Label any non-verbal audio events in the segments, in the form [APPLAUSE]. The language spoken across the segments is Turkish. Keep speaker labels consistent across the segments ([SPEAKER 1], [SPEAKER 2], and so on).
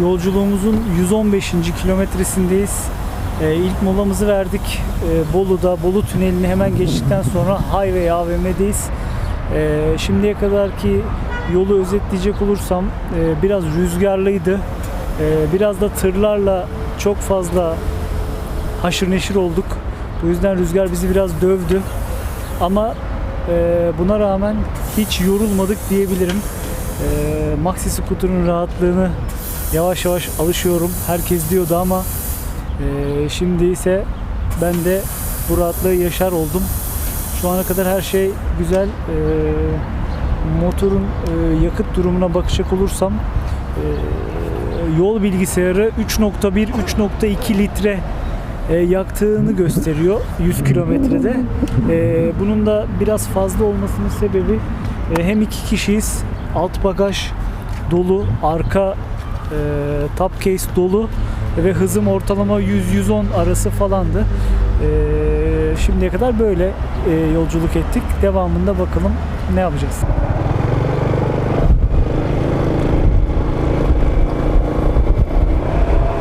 [SPEAKER 1] Yolculuğumuzun 115. kilometresindeyiz. Ee, ilk molamızı verdik. Ee, Bolu'da, Bolu Tüneli'ni hemen geçtikten sonra Highway AVM'deyiz. Ee, şimdiye kadar ki yolu özetleyecek olursam e, biraz rüzgarlıydı. Ee, biraz da tırlarla çok fazla haşır neşir olduk. Bu yüzden rüzgar bizi biraz dövdü. Ama e, buna rağmen hiç yorulmadık diyebilirim. E, Maxi Scooter'ın rahatlığını yavaş yavaş alışıyorum. Herkes diyordu ama e, şimdi ise ben de bu rahatlığı yaşar oldum. Şu ana kadar her şey güzel. E, motorun e, yakıt durumuna bakacak olursam e, yol bilgisayarı 3.1 3.2 litre e, yaktığını gösteriyor 100 kilometrede. E, bunun da biraz fazla olmasının sebebi e, hem iki kişiyiz, alt bagaj dolu, arka e, top case dolu ve hızım ortalama 100-110 arası falandı. E, şimdiye kadar böyle e, yolculuk ettik. Devamında bakalım ne yapacağız.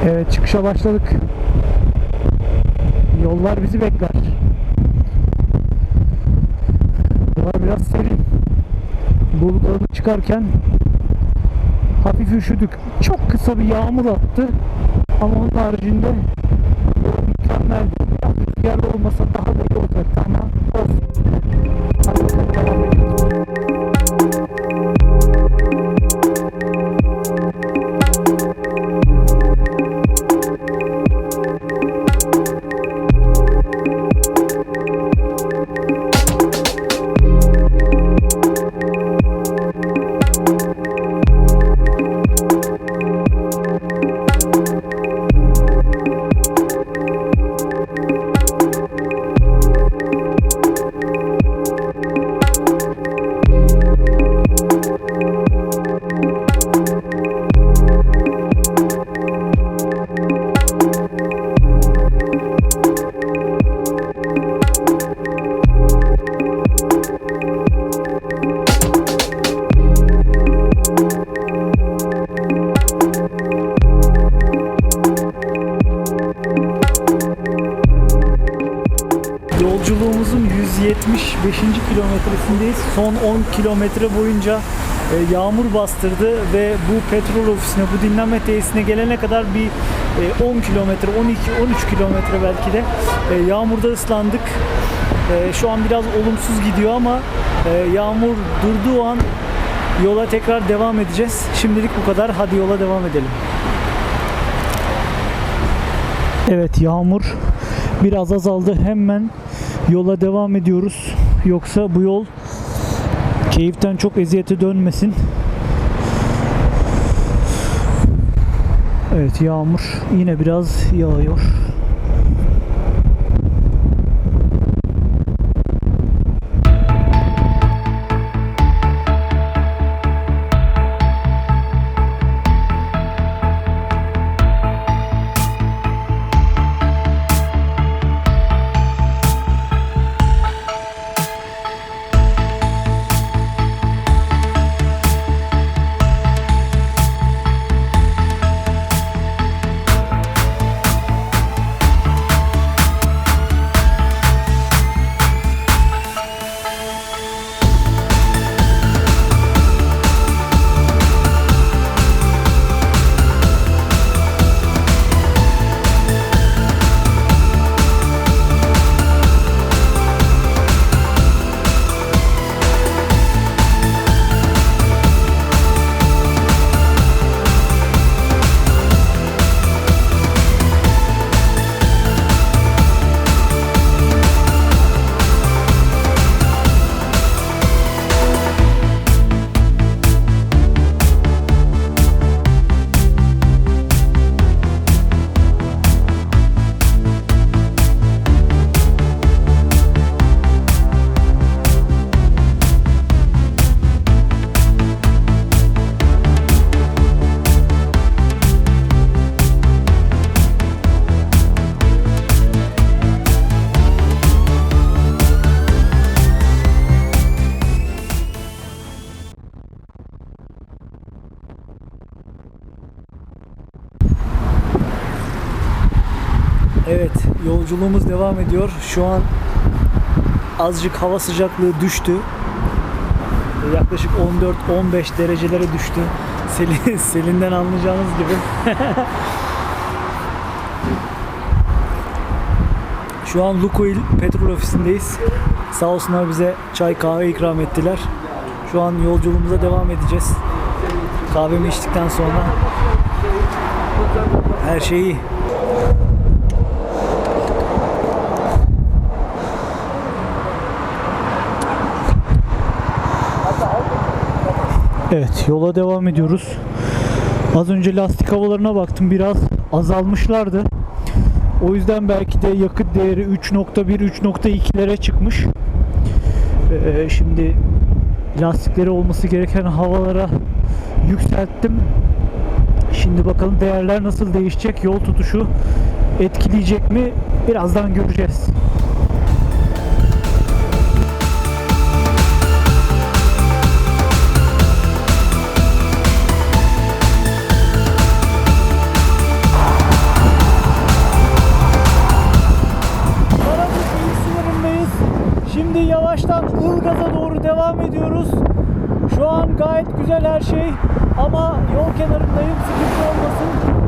[SPEAKER 1] Evet çıkışa başladık. Yollar bizi bekler. Hava biraz serin. Bulutlarını çıkarken hafif üşüdük. Çok kısa bir yağmur attı. Ama onun haricinde 175. kilometresindeyiz. Son 10 kilometre boyunca e, yağmur bastırdı ve bu petrol ofisine, bu dinlenme tesisine gelene kadar bir e, 10 kilometre, 12, 13 kilometre belki de e, yağmurda ıslandık. E, şu an biraz olumsuz gidiyor ama e, yağmur durduğu an yola tekrar devam edeceğiz. Şimdilik bu kadar. Hadi yola devam edelim. Evet yağmur biraz azaldı. Hemen yola devam ediyoruz. Yoksa bu yol keyiften çok eziyete dönmesin. Evet yağmur yine biraz yağıyor. Yolculuğumuz devam ediyor. Şu an azıcık hava sıcaklığı düştü. Yaklaşık 14-15 derecelere düştü. Selin, [LAUGHS] Selin'den anlayacağınız gibi. [LAUGHS] Şu an Lukoil petrol ofisindeyiz. Sağ olsunlar bize çay kahve ikram ettiler. Şu an yolculuğumuza devam edeceğiz. Kahvemi içtikten sonra her şey Evet yola devam ediyoruz. Az önce lastik havalarına baktım biraz azalmışlardı. O yüzden belki de yakıt değeri 3.1 3.2'lere çıkmış. Ee, şimdi lastikleri olması gereken havalara yükselttim. Şimdi bakalım değerler nasıl değişecek, yol tutuşu etkileyecek mi? Birazdan göreceğiz. Güzel her şey ama yol kenarındayım sıkıntı olmasın.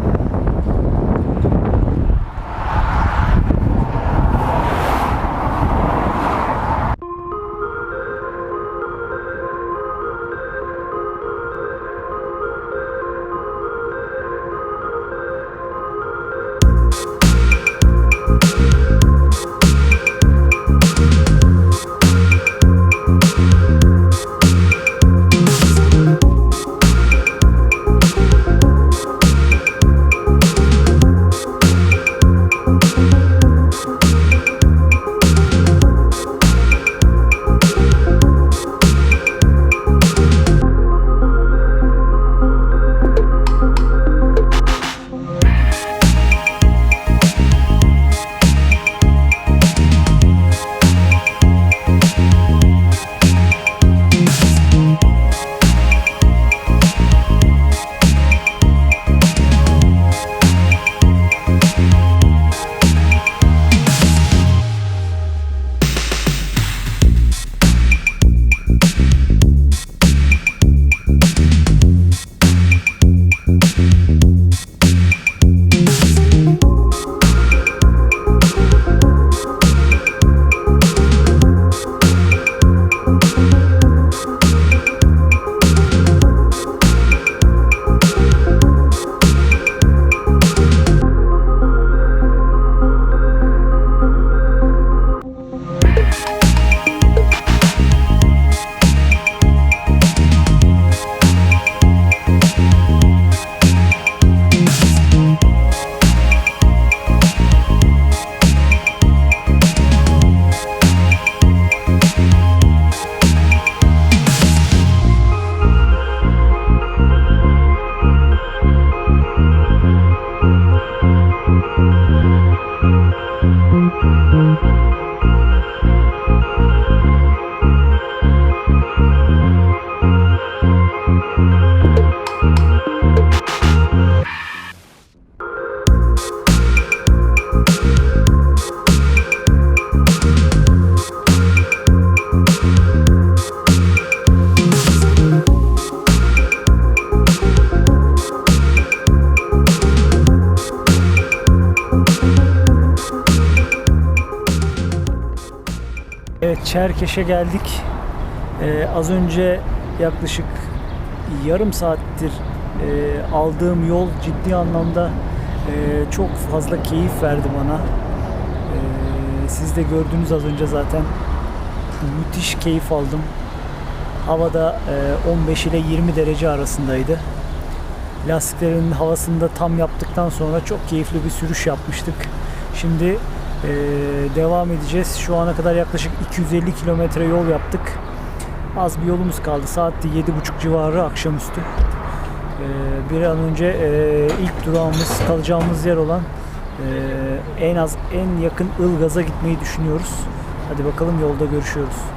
[SPEAKER 1] Çerkeş'e geldik. Ee, az önce yaklaşık yarım saattir e, aldığım yol ciddi anlamda e, çok fazla keyif verdi bana. E, siz de gördünüz az önce zaten müthiş keyif aldım. Havada e, 15 ile 20 derece arasındaydı. Lastiklerin havasını da tam yaptıktan sonra çok keyifli bir sürüş yapmıştık. Şimdi e, devam edeceğiz. Şu ana kadar yaklaşık 250 kilometre yol yaptık. Az bir yolumuz kaldı. Saatte 7.30 civarı akşamüstü. E, bir an önce e, ilk durağımız, kalacağımız yer olan e, en az en yakın Ilgaz'a gitmeyi düşünüyoruz. Hadi bakalım yolda görüşüyoruz.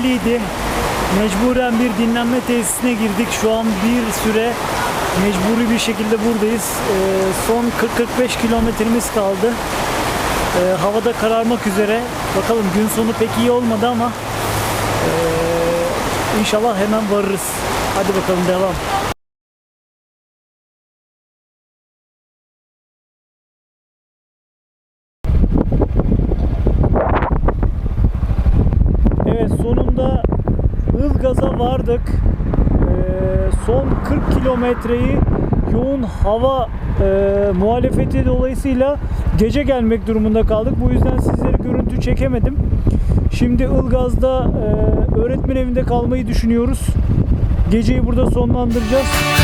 [SPEAKER 1] Belliydi. Mecburen bir dinlenme tesisine girdik. Şu an bir süre mecburi bir şekilde buradayız. Ee, son 40-45 kilometremiz kaldı. Ee, havada kararmak üzere. Bakalım gün sonu pek iyi olmadı ama ee, inşallah hemen varırız. Hadi bakalım devam. Evet sonunda Vardık. Ee, son 40 kilometreyi yoğun hava e, muhalefeti dolayısıyla gece gelmek durumunda kaldık. Bu yüzden sizlere görüntü çekemedim. Şimdi Ilgaz'da e, öğretmen evinde kalmayı düşünüyoruz. Geceyi burada sonlandıracağız.